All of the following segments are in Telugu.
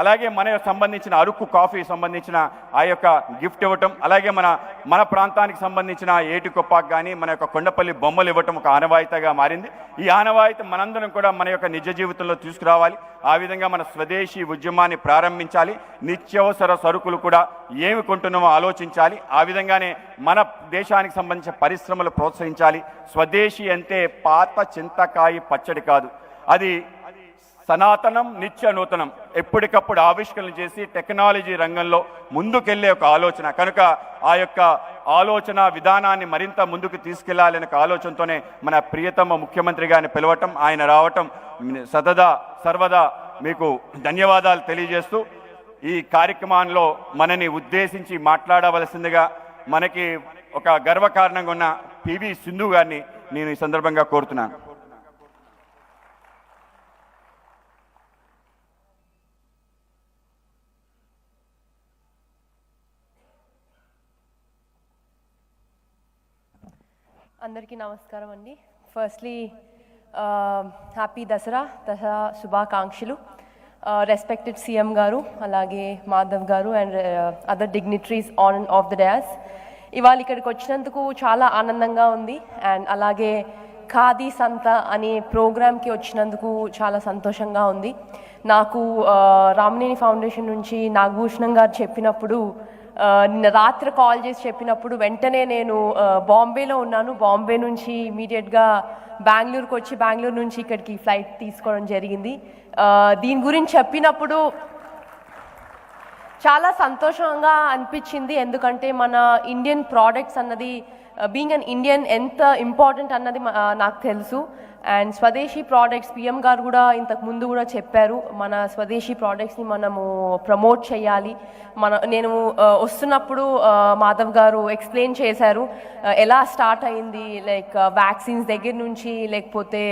అలాగే మన సంబంధించిన అరకు కాఫీ సంబంధించిన ఆ యొక్క గిఫ్ట్ ఇవ్వటం అలాగే మన మన ప్రాంతానికి సంబంధించిన ఏటి కొప్పాకు కానీ మన యొక్క కొండపల్లి బొమ్మలు ఇవ్వటం ఒక ఆనవాయితగా మారింది. ఈ ఆనవాయితీ మనందరం కూడా మన యొక్క నిజ జీవితంలో తీసుకురావాలి. ఆ విధంగా మన స్వదేశీ ఉద్యమాన్ని ప్రారంభించాలి. నిత్యావసర సరుకులు కూడా ఏమి కొంటున్నామో ఆలోచించాలి. ఆ విధంగానే మన దేశానికి సంబంధించిన పరిశ్రమలు ప్రోత్సహించాలి. స్వదేశీ అంటే పాత చింతకాయ పచ్చడి కాదు. అది సనాతనం నిత్య నూతనం ఎప్పటికప్పుడు ఆవిష్కరణలు చేసి టెక్నాలజీ రంగంలో ముందుకెళ్ళే ఒక ఆలోచన. కనుక ఆ యొక్క ఆలోచన విధానాన్ని మరింత ముందుకు తీసుకెళ్ళాలనే ఒక ఆలోచనతోనే మన ప్రియతమ ముఖ్యమంత్రి గారిని పిలవటం ఆయన రావటం సదదా సర్వదా మీకు ధన్యవాదాలు తెలియజేస్తూ ఈ కార్యక్రమంలో మనని ఉద్దేశించి మాట్లాడవలసిందిగా మనకి ఒక గర్వకారణంగా ఉన్న పివి సింధు గారిని నేను ఈ సందర్భంగా కోరుతున్నాను. అందరికీ నమస్కారం అండి. ఫస్ట్లీ హ్యాపీ దసరా దసరా శుభాకాంక్షలు రెస్పెక్టెడ్ సీఎం గారు అలాగే Madhav garu and other dignitaries on of the dais ఇవాళ ఇక్కడికి వచ్చినందుకు చాలా ఆనందంగా ఉంది. అండ్ అలాగే ఖాదీ సంత అనే ప్రోగ్రామ్కి వచ్చినందుకు చాలా సంతోషంగా ఉంది. నాకు రామనేని ఫౌండేషన్ నుంచి నాగభూషణం గారు చెప్పినప్పుడు నిన్న రాత్రి కాల్ చేసి చెప్పినప్పుడు వెంటనే నేను బాంబేలో ఉన్నాను. బాంబే నుంచి ఇమీడియట్గా బెంగళూరుకి వచ్చి బెంగళూరు నుంచి ఇక్కడికి ఫ్లైట్ తీసుకోవడం జరిగింది. దీని గురించి చెప్పినప్పుడు చాలా సంతోషంగా అనిపించింది. ఎందుకంటే మన ఇండియన్ ప్రోడక్ట్స్ అన్నది బీయింగ్ అన్ ఇండియన్ ఎంత ఇంపార్టెంట్ అన్నది uh, నాకు తెలుసు. అండ్ స్వదేశీ ప్రోడక్ట్స్ పిఎం గారు కూడా ఇంతకు ముందు కూడా చెప్పారు. మన స్వదేశీ ప్రోడక్ట్స్ని మనము ప్రమోట్ చేయాలి. మన నేను uh, వస్తున్నప్పుడు uh, మాధవ్ గారు ఎక్స్ప్లెయిన్ చేశారు. ఎలా స్టార్ట్ అయింది? లైక్ వ్యాక్సిన్స్ దగ్గర నుంచి లేకపోతే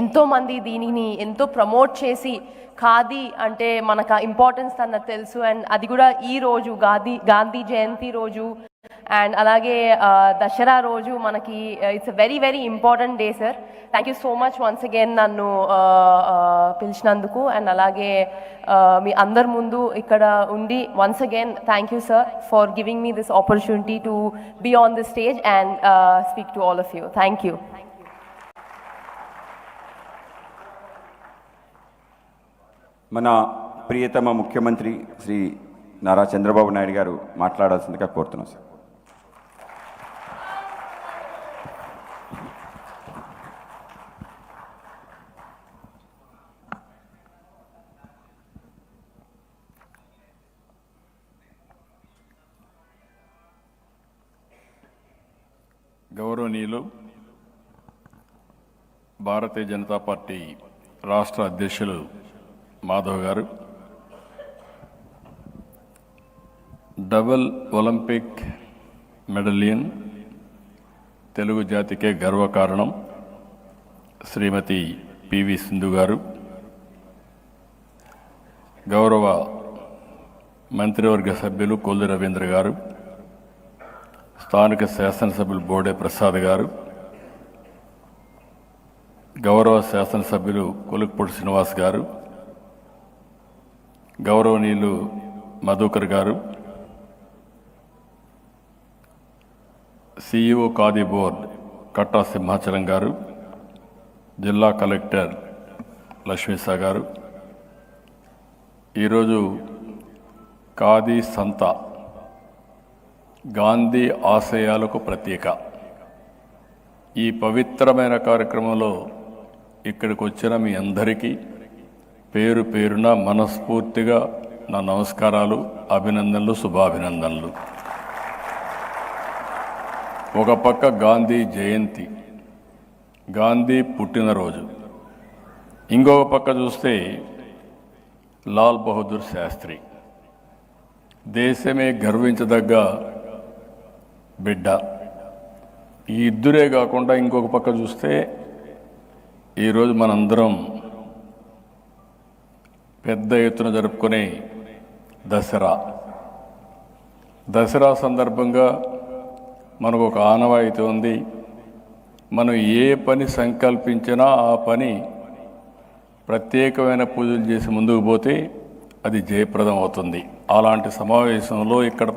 ఎంతోమంది దీనిని ఎంతో ప్రమోట్ చేసి ఖాదీ అంటే మనకు ఇంపార్టెన్స్ అన్నది తెలుసు. అండ్ అది కూడా ఈ రోజు గాంధీ గాంధీ జయంతి రోజు. అండ్ అలాగే దసరా రోజు మనకి it's very very important day sir thank you so much once again నన్ను పిలిచినందుకు. అండ్ అలాగే మీ అందరి ముందు ఇక్కడ ఉండి once again thank you sir for giving me this opportunity to be on the stage and speak to all of you thank you మన ప్రియతమ ముఖ్యమంత్రి శ్రీ నారా చంద్రబాబు నాయుడు గారు మాట్లాడాల్సిందిగా కోరుతున్నాం సార్. గౌరవనీయులు భారతీయ జనతా పార్టీ రాష్ట్ర అధ్యక్షులు Madhav garu. Double Olympic medallion Telugu జాతికే గర్వకారణం శ్రీమతి పివి సింధు గారు. గౌరవ మంత్రివర్గ సభ్యులు కొల్లు రవీంద్ర గారు స్థానిక శాసనసభ్యులు బోడే ప్రసాద్ గారు గౌరవ శాసనసభ్యులు కొలుకుపూడి శ్రీనివాస్ గారు గౌరవనీయులు మధుకర్ గారు సిఇఓ ఖాదీ బోర్డ్ కట్టా సింహాచలం గారు జిల్లా కలెక్టర్ లక్ష్మీసా గారు. ఈరోజు ఖాదీ సంత గాంధీ ఆశయాలకు ప్రతీక. ఈ పవిత్రమైన కార్యక్రమంలో ఇక్కడికి వచ్చిన మీ అందరికీ పేరు పేరున మనస్ఫూర్తిగా నా నమస్కారాలు అభినందనలు శుభాభినందనలు. ఒక పక్క గాంధీ జయంతి గాంధీ పుట్టినరోజు. ఇంకొక పక్క చూస్తే లాల్ బహదూర్ శాస్త్రి. దేశమే గర్వించదగ్గ బిడ్డ. ఈ ఇద్దరే కాకుండా ఇంకొక పక్క చూస్తే ఈరోజు మనందరం పెద్ద ఎత్తున జరుపుకునే దసరా. దసరా సందర్భంగా మనకు ఒక ఆనవాయితీ ఉంది. మనం ఏ పని సంకల్పించినా ఆ పని ప్రత్యేకమైన పూజలు చేసి ముందుకు పోతే అది జయప్రదం అవుతుంది. అలాంటి సమావేశంలో ఇక్కడ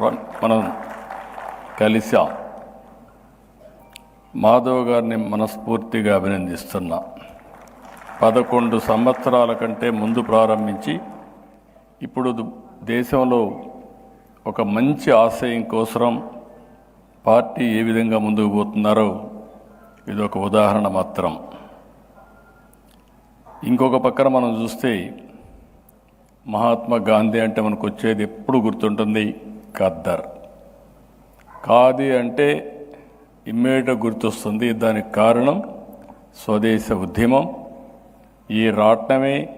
మనం కలిసాం మాధవ్ గారిని మనస్ఫూర్తిగా అభినందిస్తున్నా. పదకొండు సంవత్సరాల కంటే ముందు ప్రారంభించి ఇప్పుడు దేశంలో ఒక మంచి ఆశయం కోసం పార్టీ ఏ విధంగా ముందుకు పోతున్నారో ఇది ఒక ఉదాహరణ మాత్రం. ఇంకొక పక్కన మనం చూస్తే మహాత్మా గాంధీ అంటే మనకు వచ్చేది ఎప్పుడు గుర్తుంటుంది? ఖద్దర్. ఖాదీ అంటే ఇమ్మీడియట్గా గుర్తొస్తుంది. దానికి కారణం స్వదేశ ఉద్యమం. ఈ రాట్నమే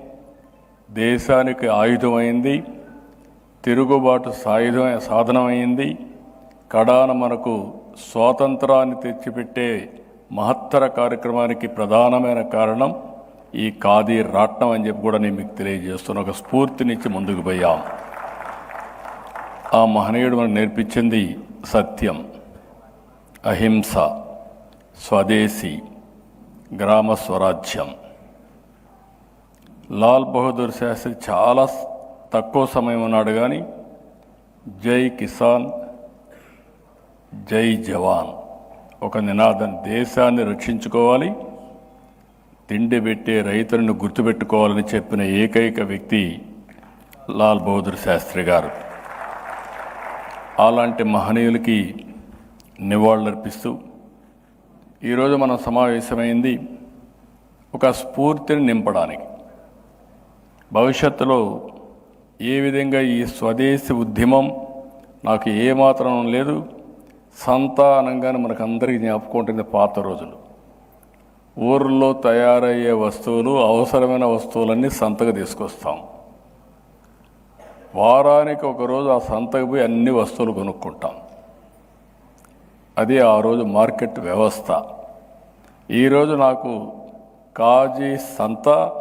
దేశానికి ఆయుధమైంది తిరుగుబాటు సాయుధ సాధనమైంది. కడాన మనకు స్వాతంత్రాన్ని తెచ్చిపెట్టే మహత్తర కార్యక్రమానికి ప్రధానమైన కారణం ఈ ఖాదీ రాట్నం అని చెప్పి కూడా నేను మీకు తెలియజేస్తున్న. ఒక స్ఫూర్తినిచ్చి ముందుకు పోయాం. ఆ మహనీయుడు మనకు నేర్పించింది సత్యం అహింస స్వదేశీ గ్రామ స్వరాజ్యం. లాల్ బహదూర్ శాస్త్రి చాలా తక్కువ సమయం ఉన్నాడు కానీ జై కిసాన్ జై జవాన్. ఒక నినాదం దేశాన్ని రక్షించుకోవాలి తిండి పెట్టే రైతులను గుర్తుపెట్టుకోవాలని చెప్పిన ఏకైక వ్యక్తి లాల్ బహదూర్ శాస్త్రి గారు. అలాంటి మహనీయులకి నివాళులర్పిస్తూ ఈరోజు మనం సమావేశమైంది ఒక స్ఫూర్తిని నింపడానికి. భవిష్యత్తులో ఏ విధంగా ఈ స్వదేశీ ఉద్యమం నాకు ఏమాత్రం లేదు సంతానంగానే మనకు అందరికీ జ్ఞాపకం పాత రోజులు. ఊర్లో తయారయ్యే వస్తువులు అవసరమైన వస్తువులన్నీ సంతకు తీసుకొస్తాం. వారానికి ఒకరోజు ఆ సంతకు పోయి అన్ని వస్తువులు కొనుక్కుంటాం. అది ఆ రోజు మార్కెట్ వ్యవస్థ. ఈరోజు నాకు కాజీ సంత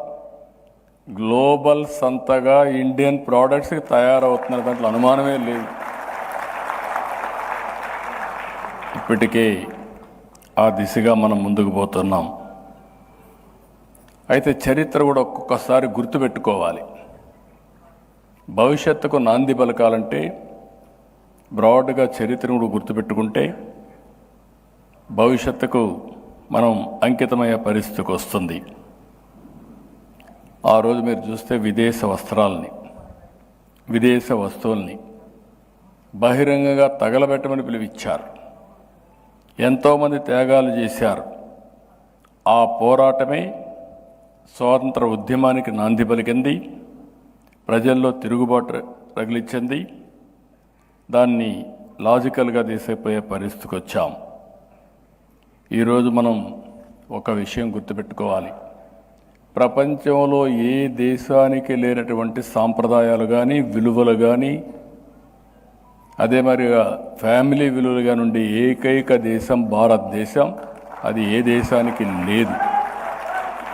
గ్లోబల్ సంతగా ఇండియన్ ప్రోడక్ట్స్కి తయారవుతున్న దాంట్లో అనుమానమే లేదు. ఇప్పటికే ఆ దిశగా మనం ముందుకు పోతున్నాం. అయితే చరిత్ర కూడా ఒక్కొక్కసారి గుర్తుపెట్టుకోవాలి. భవిష్యత్తుకు నాంది పలకాలంటే బ్రాడ్గా చరిత్రను కూడా గుర్తుపెట్టుకుంటే భవిష్యత్తుకు మనం అంకితమయ్యే పరిస్థితికి వస్తుంది. ఆ రోజు మీరు చూస్తే విదేశ వస్త్రాలని విదేశ వస్తువుల్ని బహిరంగంగా తగలబెట్టమని పిలిపించారు ఎంతోమంది త్యాగాలు చేశారు. ఆ పోరాటమే స్వాతంత్ర ఉద్యమానికి నాంది పలికింది ప్రజల్లో తిరుగుబాటు రగిలిచ్చింది రగిలించింది దాన్ని లాజికల్గా తీసేపోయే పరిస్థితికి వచ్చాం ఈరోజు మనం ఒక విషయం గుర్తుపెట్టుకోవాలి. ప్రపంచంలో ఏ దేశానికి లేనటువంటి సాంప్రదాయాలు కానీ విలువలు కానీ అదే మరిగా ఫ్యామిలీ విలువలుగా నుండి ఏకైక దేశం భారతదేశం. అది ఏ దేశానికి లేదు.